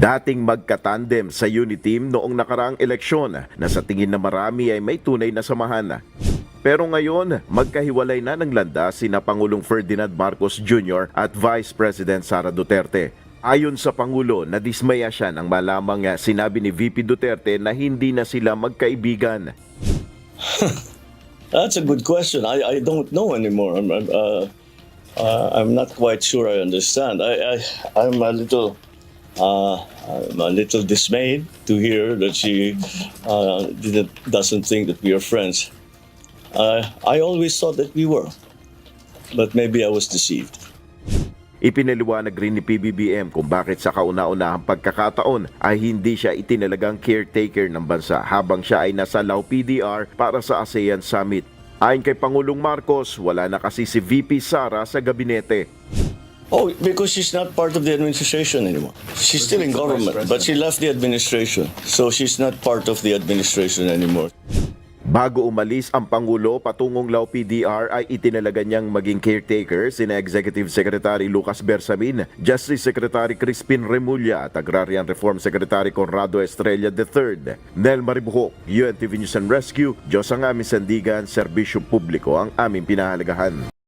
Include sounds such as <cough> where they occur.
Dating magkatandem sa unit team noong nakaraang eleksyon na sa tingin na marami ay may tunay na samahan. Pero ngayon, magkahiwalay na ng landas sina Pangulong Ferdinand Marcos Jr. at Vice President Sara Duterte. Ayon sa Pangulo, nadismaya siya nang malamang sinabi ni VP Duterte na hindi na sila magkaibigan. <laughs> That's a good question. I, I don't know anymore. I'm, uh, uh, I'm not quite sure I understand. I, I, I'm a little, uh, I'm a little dismayed to hear that she uh, doesn't think that we are friends. Uh, I always thought that we were, but maybe I was deceived. Ipinaliwanag rin ni PBBM kung bakit sa kauna-unahang pagkakataon ay hindi siya itinalagang caretaker ng bansa habang siya ay nasa Lao PDR para sa ASEAN Summit. Ayon kay Pangulong Marcos, wala na kasi si VP Sara sa gabinete. Oh, because she's not part of the administration anymore. She's still in government, but she left the administration. So she's not part of the administration anymore. Bago umalis ang Pangulo patungong Lao PDR ay itinalaga niyang maging caretaker sina Executive Secretary Lucas Bersamin, Justice Secretary Crispin Remulla at Agrarian Reform Secretary Conrado Estrella III. Nel Maribuhok, UNTV News and Rescue, Diyos ang aming sandigan, serbisyo publiko ang aming pinahalagahan.